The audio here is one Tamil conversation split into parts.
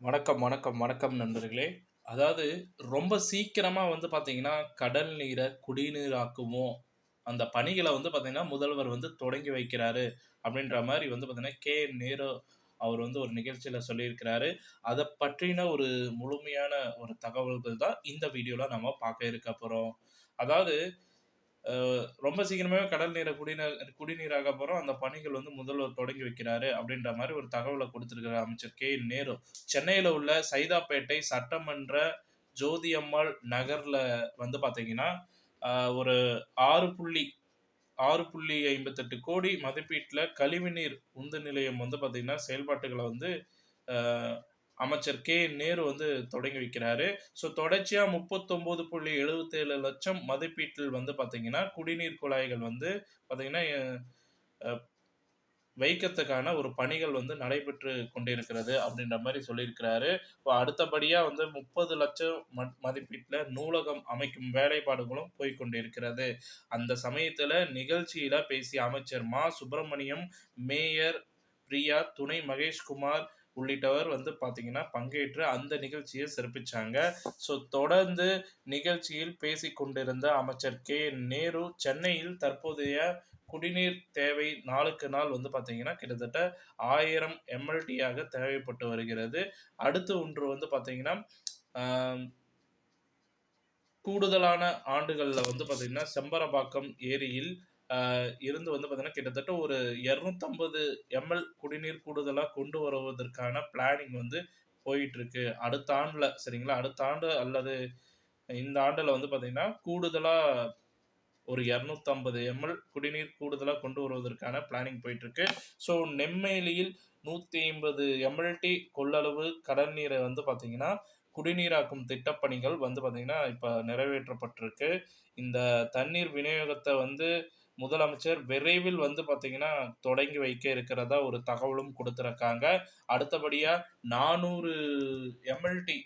வணக்கம், வணக்கம், வணக்கம் நண்பர்களே. அதாவது ரொம்ப சீக்கிரமாக வந்து பார்த்தீங்கன்னா, கடல் நீர குடிநீராக்குமோ, அந்த பணிகளை வந்து பார்த்தீங்கன்னா, முதல்வர் வந்து தொடங்கி வைக்கிறாரு. அப்படின்ற மாதிரி வந்து பார்த்தீங்கன்னா, கே. என். நேரு அவர் வந்து ஒரு நிகழ்ச்சியில் சொல்லியிருக்கிறாரு. அதை பற்றின ஒரு முழுமையான ஒரு தகவல்கள் தான் இந்த வீடியோவில் நம்ம பார்க்க இருக்க போகிறோம் அதாவது ரொம்ப சீக்கிரமே கடல் நீரை குடிநீர் குடிநீராக போகிறோம் அந்த பணிகள் வந்து முதல்வர் தொடங்கி வைக்கிறாரு அப்படின்ற மாதிரி ஒரு தகவலை கொடுத்துருக்கிற அமைச்சர் கே. நேரு. சென்னையில் உள்ள சைதாப்பேட்டை சட்டமன்ற ஜோதியம்மாள் நகரில் வந்து பார்த்தீங்கன்னா, அ ஒரு 6 6.58 கோடி மதிப்பீட்டில் கழிவுநீர் உந்து நிலையம் வந்து பார்த்தீங்கன்னா, செயல்பாட்டுகளை வந்து அமைச்சர் கே. நேரு வந்து தொடங்கி வைக்கிறாரு. ஸோ தொடர்ச்சியாக முப்பத்தொம்போது புள்ளி எழுபத்தேழு லட்சம் மதிப்பீட்டில் வந்து பார்த்தீங்கன்னா, குடிநீர் குழாய்கள் வந்து பார்த்தீங்கன்னா, வைக்கிறதுக்கான ஒரு பணிகள் வந்து நடைபெற்று கொண்டிருக்கிறது அப்படின்ற மாதிரி சொல்லியிருக்கிறாரு. இப்போ அடுத்தபடியாக வந்து 30 லட்சம் ம நூலகம் அமைக்கும் வேலைப்பாடுகளும் போய்கொண்டிருக்கிறது அந்த சமயத்தில் நிகழ்ச்சியில் பேசிய அமைச்சர் மா. சுப்பிரமணியம், மேயர் பிரியா, துணை மகேஷ்குமார் உள்ளிட்டவர் வந்து பார்த்தீங்கன்னா, பங்கேற்று அந்த நிகழ்ச்சியை சிறப்பிச்சாங்க. ஸோ தொடர்ந்து நிகழ்ச்சியில் பேசி கொண்டிருந்த அமைச்சர் கே. நேரு, சென்னையில் தற்போதைய குடிநீர் தேவை நாளுக்கு நாள் வந்து பார்த்தீங்கன்னா, கிட்டத்தட்ட ஆயிரம் எம்.எல்.டி.யாக தேவைப்பட்டு வருகிறது. அடுத்து ஒன்று வந்து பார்த்தீங்கன்னா, கூடுதலான ஆண்டுகள்ல வந்து பார்த்தீங்கன்னா, செம்பரபாக்கம் ஏரியில் இருந்து வந்து பார்த்தீங்கன்னா, கிட்டத்தட்ட ஒரு 250 எம்.எல். குடிநீர் கூடுதலாக கொண்டு வருவதற்கான பிளானிங் வந்து போயிட்டுருக்கு. அடுத்த ஆண்டில் சரிங்களா? அடுத்த ஆண்டு அல்லது இந்த ஆண்டில் வந்து பார்த்தீங்கன்னா, கூடுதலாக ஒரு 250 எம்.எல். குடிநீர் கூடுதலாக கொண்டு வருவதற்கான பிளானிங் போயிட்டுருக்கு. ஸோ நெம்மேலியில் 150 எம்.எல்.டி. கொள்ளளவு கடல் நீரை வந்து பார்த்தீங்கன்னா, குடிநீராக்கும் திட்டப்பணிகள் வந்து பார்த்தீங்கன்னா, இப்போ நிறைவேற்றப்பட்டிருக்கு. இந்த தண்ணீர் விநியோகத்தை வந்து முதலமைச்சர் விரைவில் வந்து பார்த்தீங்கன்னா, தொடங்கி வைக்க இருக்கிறதா ஒரு தகவலும் கொடுத்துருக்காங்க அடுத்தபடியாக நானூறு எம்.எல்.டி.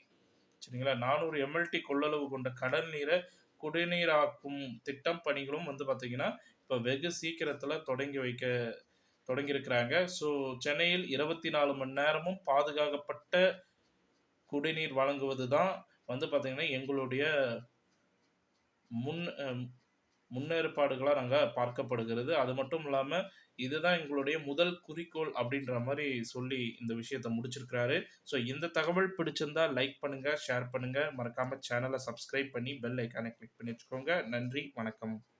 சரிங்களா? 400 எம்.எல்.டி. கொள்ளளவு கொண்ட கடல் நீரை குடிநீராக்கும் திட்டம் பணிகளும் வந்து பார்த்தீங்கன்னா, இப்போ வெகு சீக்கிரத்தில் தொடங்கி வைக்க தொடங்கியிருக்கிறாங்க. ஸோ சென்னையில் 24 மணி நேரமும் பாதுகாக்கப்பட்ட குடிநீர் வழங்குவது தான் வந்து பார்த்தீங்கன்னா, எங்களுடைய முன் முன்னேற்பாடுகளாக நாங்கள் பார்க்கப்படுகிறது. அது மட்டும் இல்லாமல் இதுதான் எங்களுடைய முதல் குறிக்கோள் அப்படின்ற மாதிரி சொல்லி இந்த விஷயத்த முடிச்சிருக்கிறாரு. ஸோ இந்த தகவல் பிடிச்சிருந்தா லைக் பண்ணுங்க, ஷேர் பண்ணுங்க. மறக்காம சேனலை சப்ஸ்கிரைப் பண்ணி பெல் ஐக்கானை கிளிக் பண்ணி வச்சுக்கோங்க. நன்றி, வணக்கம்.